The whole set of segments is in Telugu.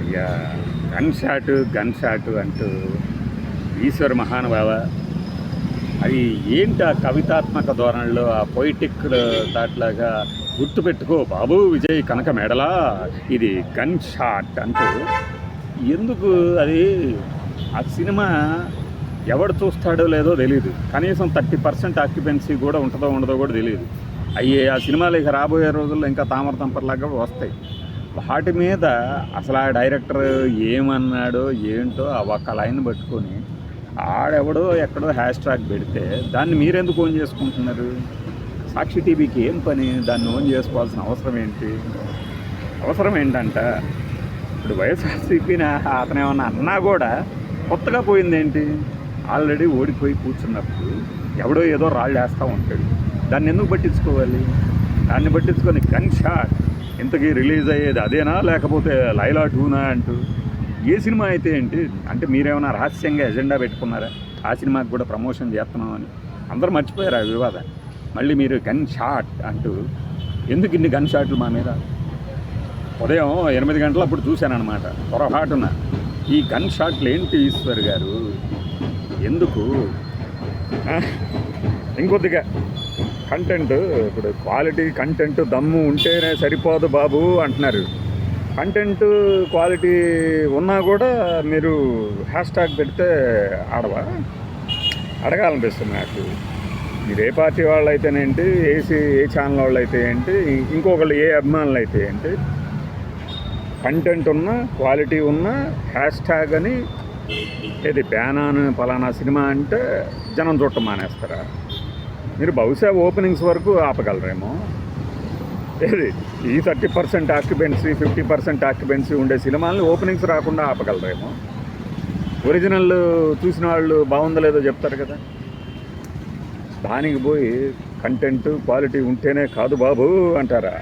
అయ్యా గన్ షాట్ గన్ షాట్ అంటూ ఈశ్వర మహానుభావ అది ఏంటి ఆ కవితాత్మక ధోరణిలో ఆ పొయిటిక్ దాట్లాగా గుర్తుపెట్టుకో బాబు విజయ్ కనక మెడలా ఇది గన్ షాట్ అంటూ. ఎందుకు అది? ఆ సినిమా ఎవడు చూస్తాడో లేదో తెలియదు కనీసం థర్టీ పర్సెంట్ ఆక్యుపెన్సీ కూడా ఉంటుందో ఉండదో కూడా తెలియదు అయ్యే ఆ సినిమాలు ఇక రాబోయే రోజుల్లో ఇంకా తామర తంపర్లాగా వస్తాయి. వాటి మీద అసలు ఆ డైరెక్టర్ ఏమన్నాడో ఏంటో ఆ ఒక్క లైన్ పట్టుకొని ఆడెవడో ఎక్కడో హ్యాష్ ట్రాక్ పెడితే దాన్ని మీరెందుకు ఓన్ చేసుకుంటున్నారు? సాక్షి టీవీకి ఏం పని? దాన్ని ఓన్ చేసుకోవాల్సిన అవసరం ఏంటి? అవసరం ఏంటంట? ఇప్పుడు వైఎస్ఆర్సీపీని అతను ఏమన్నా అన్నా కూడా కొత్తగా పోయిందేంటి ఆల్రెడీ ఓడిపోయి కూర్చున్నప్పుడు ఎవడో ఏదో రాళ్ళు వేస్తూ ఉంటాడు. దాన్ని ఎందుకు పట్టించుకోవాలి? దాన్ని పట్టించుకొని గన్ షాట్. ఇంతకీ రిలీజ్ అయ్యేది అదేనా? లేకపోతే లైలా టూనా అంటూ? ఏ సినిమా అయితే ఏంటి? అంటే మీరేమైనా రహస్యంగా ఎజెండా పెట్టుకున్నారా? ఆ సినిమాకి కూడా ప్రమోషన్ చేస్తున్నామని అందరూ మర్చిపోయారు ఆ వివాదం. మళ్ళీ మీరు గన్ షాట్ అంటూ. ఎందుకు ఇన్ని గన్ షాట్లు మా మీద? ఉదయం ఎనిమిది గంటలు అప్పుడు చూశానమాట పొరపాటున. ఈ గన్ షాట్లు ఏంటి ఈశ్వర్ గారు? ఎందుకు? ఇంకొద్దిగా. కంటెంట్ ఇప్పుడు క్వాలిటీ కంటెంట్ దమ్ము ఉంటేనే సరిపోదు బాబు అంటున్నారు. కంటెంట్ క్వాలిటీ ఉన్నా కూడా మీరు హ్యాష్ ట్యాగ్ పెడితే ఆడవా? అడగాలనిపిస్తుంది నాకు. మీరు ఏ పార్టీ వాళ్ళు అయితేనేంటి ఏసీ ఏ ఛానల్ వాళ్ళు అయితే ఏంటి ఇంకొకళ్ళు ఏ అభిమానులు అయితే ఏంటి కంటెంట్ ఉన్న క్వాలిటీ ఉన్న హ్యాష్ ట్యాగ్ అని ఏది బ్యానాన్ పలానా సినిమా అంటే జనం చూడటం మానేస్తారా? మీరు బహుశా ఓపెనింగ్స్ వరకు ఆపగలరేమో. ఏది? ఈ thirty percent occupancy fifty percent occupancy ఉండే సినిమాల్ని ఓపెనింగ్స్ రాకుండా ఆపగలరేమో. ఒరిజినల్ చూసిన వాళ్ళు బాగుందో లేదో చెప్తారు కదా. దానికి పోయి కంటెంట్ క్వాలిటీ ఉంటేనే కాదు బాబు అంటారా?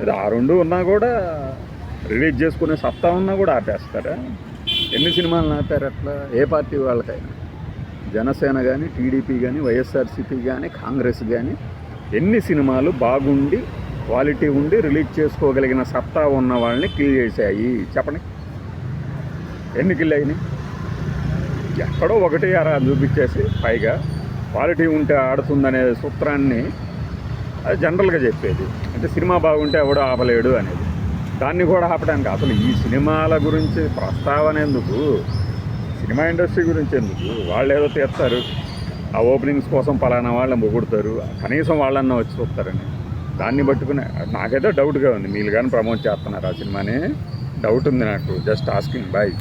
అది ఆ రెండు ఉన్నా కూడా రిలీజ్ చేసుకునే సత్తా ఉన్నా కూడా ఆపేస్తారా? ఎన్ని సినిమాలను ఆపారు అట్లా? ఏ పార్టీ వాళ్ళకైనా? జనసేన కానీ టీడీపీ కానీ వైఎస్ఆర్సీపీ కానీ కాంగ్రెస్ కానీ ఎన్ని సినిమాలు బాగుండి క్వాలిటీ ఉండి రిలీజ్ చేసుకోగలిగిన సత్తా ఉన్న వాళ్ళని కిల్ చేశాయి. చెప్పండి. ఎన్ని కిల్ అయినాయి? ఎక్కడో ఒకటి అరా చూపించేసి పైగా క్వాలిటీ ఉంటే ఆడుతుందనే సూత్రాన్ని అది జనరల్గా చెప్పేది. అంటే సినిమా బాగుంటే ఎవడో ఆపలేడు అనేది. దాన్ని కూడా ఆపడానికి అసలు ఈ సినిమాల గురించి ప్రస్తావన ఎందుకు సినిమా ఇండస్ట్రీ గురించి ఎందుకు? వాళ్ళు ఏదో తీస్తారు. ఆ ఓపెనింగ్స్ కోసం పలానా వాళ్ళని పొగుడతారు కనీసం వాళ్ళన్నా వచ్చి చూస్తారని. దాన్ని పట్టుకునే నాకైతే డౌట్గా ఉంది. మీరు కానీ ప్రమోట్ చేస్తున్నారు ఆ సినిమాని? డౌట్ ఉంది నాకు. Just asking bye